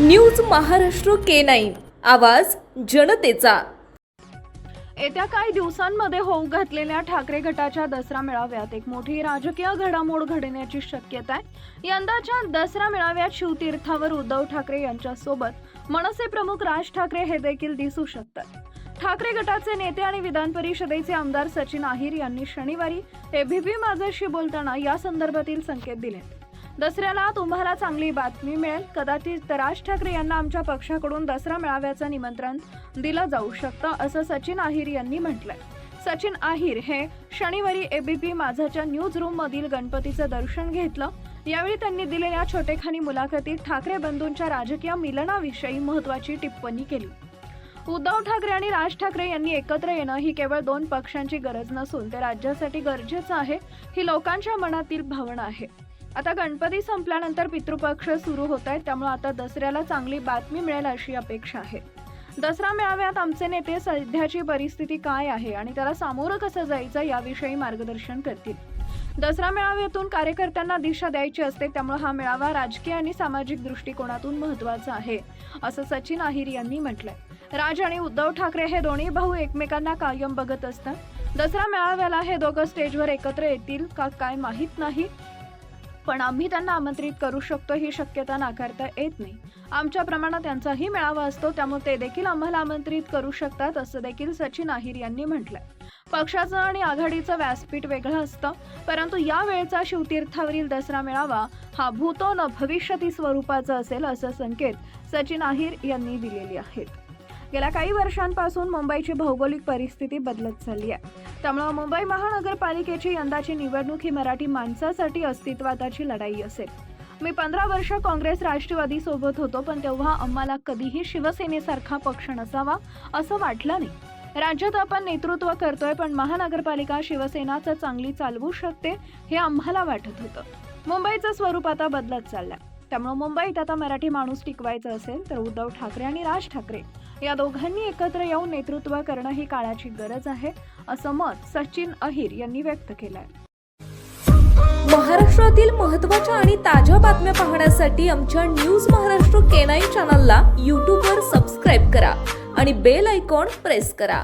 News Maharashtra K nine. आवाज जनतेचा. येत्या काही दिवसांमध्ये होऊ घातलेल्या ठाकरे गटाच्या दसरा मेळाव्यात एक मोठी राजकीय घडामोड घडण्याची शक्यता आहे. यंदाच्या दसरा मेळाव्यात शिवतीर्थावर उद्धव ठाकरे यांच्यासोबत मनसे प्रमुख राज ठाकरे हे देखील दिसू शकतात. ठाकरे गटाचे नेते आणि विधान परिषदेचे आमदार सचिन आहिर यांनी शनिवारी एबीपी माझाशी बोलताना या संदर्भातील संकेत दिले दसऱ्याला तुम्हाला चांगली बातमी मिळेल. कदाचित राज ठाकरे यांना आमच्या पक्षाकडून दसरा मेळाव्याचं निमंत्रण दिलं जाऊ शकतं असं सचिन आहिर यांनी म्हटलंय. सचिन आहिर हे शनिवारी एबीपी माझाच्या न्यूज रूम मधील गणपतीचं दर्शन घेतलं. यावेळी त्यांनी दिलेल्या छोटेखानी मुलाखतीत ठाकरे बंधूंच्या राजकीय मिलनाविषयी महत्वाची टिप्पणी केली. उद्धव ठाकरे आणि राज ठाकरे यांनी एकत्र येणं ही केवळ दोन पक्षांची गरज नसून ते राज्यासाठी गरजेचं आहे ही लोकांच्या मनातील भावना आहे. आता गणपती संपल्यानंतर पितृपक्ष सुरू होत आहेत त्यामुळे आता दसऱ्याला चांगली बातमी मिळेल अशी अपेक्षा आहे. दसरा मेळाव्यात आमचे नेते सध्याची परिस्थिती काय आहे आणि त्याला सामोरं कसं जायचं याविषयी मार्गदर्शन करतील. दसरा मेळाव्यातून कार्यकर्त्यांना दिशा द्यायची असते त्यामुळे हा मेळावा राजकीय आणि सामाजिक दृष्टिकोनातून महत्त्वाचा आहे असं सचिन आहिर यांनी म्हटलंय. राज आणि उद्धव ठाकरे हे दोन्ही भाऊ एकमेकांना कायम बघत असतात. दसरा मेळाव्याला हे दोघं स्टेजवर एकत्र येतील का काय माहीत नाही. पण आम्ही त्यांना आमंत्रित करू शकतो ही शक्यता नाकारता येत नाही. आमच्या प्रमाणात त्यांचाही मेळावा असतो त्यामुळे ते देखील आम्हाला आमंत्रित करू शकतात असं देखील सचिन आहिर यांनी म्हटलंय. पक्षाचं आणि आघाडीचं व्यासपीठ वेगळं असतं परंतु या वेळचा शिवतीर्थावरील दसरा मेळावा हा भूतो न भविष्यती स्वरूपाचा असेल असं संकेत सचिन आहिर यांनी दिलेले आहेत. गेल्या काही वर्षांपासून मुंबईची भौगोलिक परिस्थिती बदलत चालली आहे. त्यामुळे मुंबई महानगरपालिकेची यंदाची निवडणूक ही मराठी माणसासाठी अस्तित्वाची लढाई असेल. मी पंधरा वर्ष काँग्रेस राष्ट्रवादी सोबत होतो पण तेव्हा आम्हाला कधीही शिवसेनेसारखा पक्ष नसावा असं वाटलं नाही. राज्यात आपण नेतृत्व करतोय पण महानगरपालिका शिवसेनाच चांगली चालवू शकते हे आम्हाला वाटत होतं. मुंबईचं स्वरूप आता बदलत चाललंय. त्यामुळे मुंबईत आता मराठी माणूस टिकवायचं असेल तर उद्धव ठाकरे आणि राज ठाकरे या दोघांनी एकत्र येऊन नेतृत्व करणं ही काळाची गरज आहे असं मत सचिन अहिर यांनी व्यक्त केलंय. महाराष्ट्रातील महत्त्वाच्या आणि ताज्या बातम्या पाहण्यासाठी आमच्या न्यूज महाराष्ट्र केनाई चॅनलला यूट्यूबवर सबस्क्राईब करा आणि बेल आयकॉन प्रेस करा.